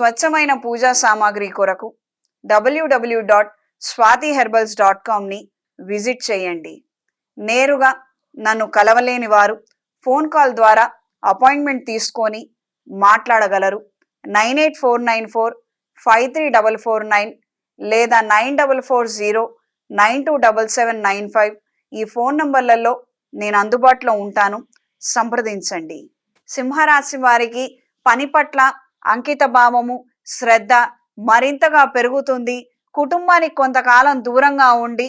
స్వచ్ఛమైన పూజా సామాగ్రి కొరకు W W dot Swathi herbals dot కామ్ని visit చేయండి. నేరుగా నన్ను కలవలేని వారు ఫోన్ కాల్ ద్వారా అపాయింట్మెంట్ తీసుకొని మాట్లాడగలరు. Nine eight four nine four five three double four nine లేదా nine double four zero nine two double seven nine five ఈ ఫోన్ నంబర్లలో నేను అందుబాటులో ఉంటాను. సంప్రదించండి. సింహరాశి వారికి పని పట్ల అంకిత భావము శ్రద్ధ మరింతగా పెరుగుతుంది. కుటుంబానికి కొంతకాలం దూరంగా ఉండి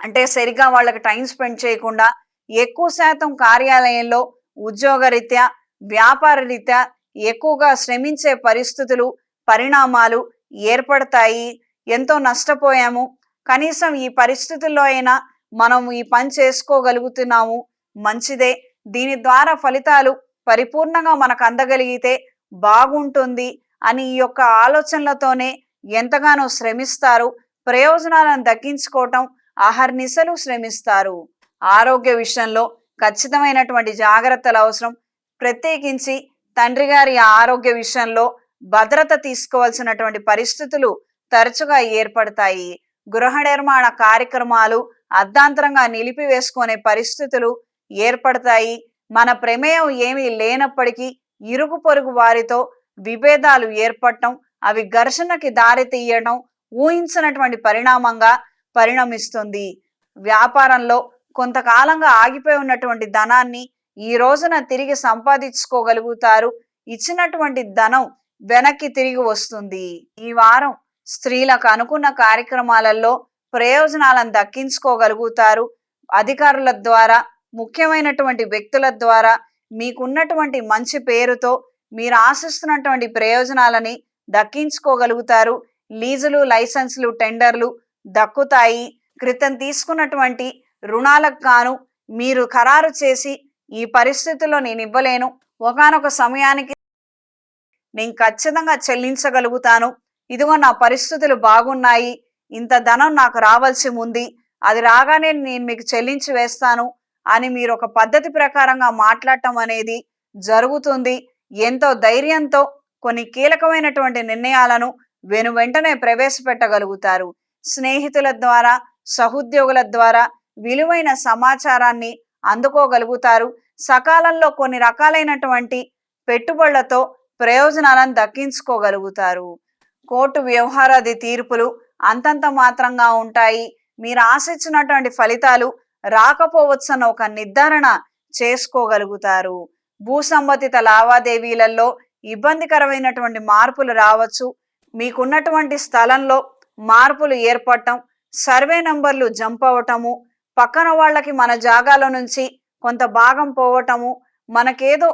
అంటే సరిగా వాళ్ళకి టైం స్పెండ్ చేయకుండా ఎక్కువ శాతం కార్యాలయంలో ఉద్యోగరీత్యా వ్యాపార రీత్యా ఎక్కువగా శ్రమించే పరిస్థితులు పరిణామాలు ఏర్పడతాయి. ఎంతో నష్టపోయాము. కనీసం ఈ పరిస్థితుల్లో అయినా మనం ఈ పని చేసుకోగలుగుతున్నాము. మంచిదే. దీని ద్వారా ఫలితాలు పరిపూర్ణంగా మనకు అందగలిగితే బాగుంటుంది అని ఈ యొక్క ఆలోచనలతోనే ఎంతగానో శ్రమిస్తారు. ప్రయోజనాలను దక్కించుకోవటం అహర్నిశలు శ్రమిస్తారు. ఆరోగ్య విషయంలో ఖచ్చితమైనటువంటి జాగ్రత్తలు అవసరం. ప్రత్యేకించి తండ్రి గారి ఆరోగ్య విషయంలో భద్రత తీసుకోవాల్సినటువంటి పరిస్థితులు తరచుగా ఏర్పడతాయి. గృహ నిర్మాణ కార్యక్రమాలు అర్ధాంతరంగా నిలిపివేసుకునే పరిస్థితులు ఏర్పడతాయి. మన ప్రమేయం ఏమీ లేనప్పటికీ ఇరుగు పొరుగు వారితో విభేదాలు ఏర్పడటం అవి ఘర్షణకి దారి తీయడం ఊహించినటువంటి పరిణామంగా పరిణమిస్తుంది. వ్యాపారంలో కొంతకాలంగా ఆగిపోయి ఉన్నటువంటి ధనాన్ని ఈ రోజున తిరిగి సంపాదించుకోగలుగుతారు. ఇచ్చినటువంటి ధనం వెనక్కి తిరిగి వస్తుంది. ఈ వారం స్త్రీలకు అనుకున్న కార్యక్రమాలలో ప్రయోజనాలను దక్కించుకోగలుగుతారు. అధికారుల ద్వారా ముఖ్యమైనటువంటి వ్యక్తుల ద్వారా మీకున్నటువంటి మంచి పేరుతో మీరు ఆశిస్తున్నటువంటి ప్రయోజనాలని దక్కించుకోగలుగుతారు. లీజులు లైసెన్సులు టెండర్లు దక్కుతాయి. క్రితం తీసుకున్నటువంటి రుణాలకు గాను మీరు ఖరారు చేసి ఈ పరిస్థితుల్లో నేను ఇవ్వలేను. ఒకానొక సమయానికి నేను ఖచ్చితంగా చెల్లించగలుగుతాను. ఇదిగో నా పరిస్థితులు బాగున్నాయి. ఇంత ధనం నాకు రావాల్సి ఉంది. అది రాగానే నేను మీకు చెల్లించి వేస్తాను. అని మీరు ఒక పద్ధతి ప్రకారంగా మాట్లాడటం అనేది జరుగుతుంది. ఎంతో ధైర్యంతో కొన్ని కీలకమైనటువంటి నిర్ణయాలను వెను వెంటనే ప్రవేశపెట్టగలుగుతారు. స్నేహితుల ద్వారా సహోద్యోగుల ద్వారా విలువైన సమాచారాన్ని అందుకోగలుగుతారు. సకాలంలో కొన్ని రకాలైనటువంటి పెట్టుబడులతో ప్రయోజనాలను దక్కించుకోగలుగుతారు. కోర్టు వ్యవహారాది తీర్పులు అంతంత మాత్రంగా ఉంటాయి. మీరు ఆశించినటువంటి ఫలితాలు రాకపోవచ్చన్న ఒక నిర్ధారణ చేసుకోగలుగుతారు. భూసంబంధిత లావాదేవీలలో ఇబ్బందికరమైనటువంటి మార్పులు రావచ్చు. మీకున్నటువంటి స్థలంలో మార్పులు ఏర్పడటం సర్వే నంబర్లు జంప్ అవటము పక్కన వాళ్ళకి మన జాగాల నుంచి కొంత భాగం పోవటము మనకేదో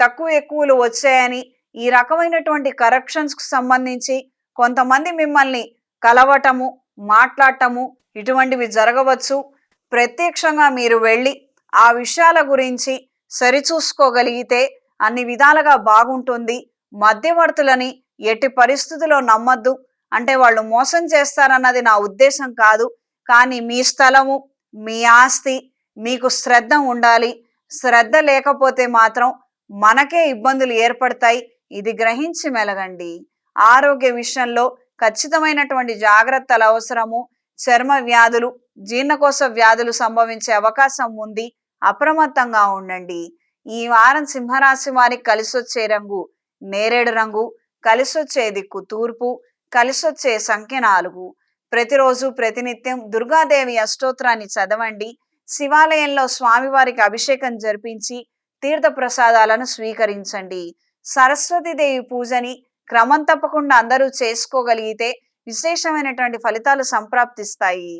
తక్కువ ఎక్కువలు వచ్చాయని ఈ రకమైనటువంటి కరెక్షన్స్కు సంబంధించి కొంతమంది మిమ్మల్ని కలవటము మాట్లాడటము ఇటువంటివి జరగవచ్చు. ప్రత్యక్షంగా మీరు వెళ్ళి ఆ విషయాల గురించి సరిచూసుకోగలిగితే అన్ని విధాలుగా బాగుంటుంది. మధ్యవర్తులని ఎట్టి పరిస్థితుల్లో నమ్మద్దు. అంటే వాళ్ళు మోసం చేస్తారన్నది నా ఉద్దేశం కాదు. కానీ మీ స్థలము మీ ఆస్తి మీకు శ్రద్ధ ఉండాలి. శ్రద్ధ లేకపోతే మాత్రం మనకే ఇబ్బందులు ఏర్పడతాయి. ఇది గ్రహించి మెలగండి. ఆరోగ్య విషయంలో ఖచ్చితమైనటువంటి జాగ్రత్తలు అవసరము. చర్మ వ్యాధులు జీర్ణకోశ వ్యాధులు సంభవించే అవకాశం ఉంది. అప్రమత్తంగా ఉండండి. ఈ వారం సింహరాశి వారికి కలిసొచ్చే రంగు నేరేడు రంగు కలిసొచ్చే దిక్కు తూర్పు కలిసొచ్చే సంఖ్య నాలుగు. ప్రతిరోజు ప్రతినిత్యం దుర్గాదేవి అష్టోత్రాన్ని చదవండి. శివాలయంలో స్వామివారికి అభిషేకం జరిపించి తీర్థ ప్రసాదాలను స్వీకరించండి. సరస్వతీదేవి పూజని క్రమం తప్పకుండా అందరూ చేసుకోగలిగితే విశేషమైనటువంటి ఫలితాలు సంప్రాప్తిస్తాయి.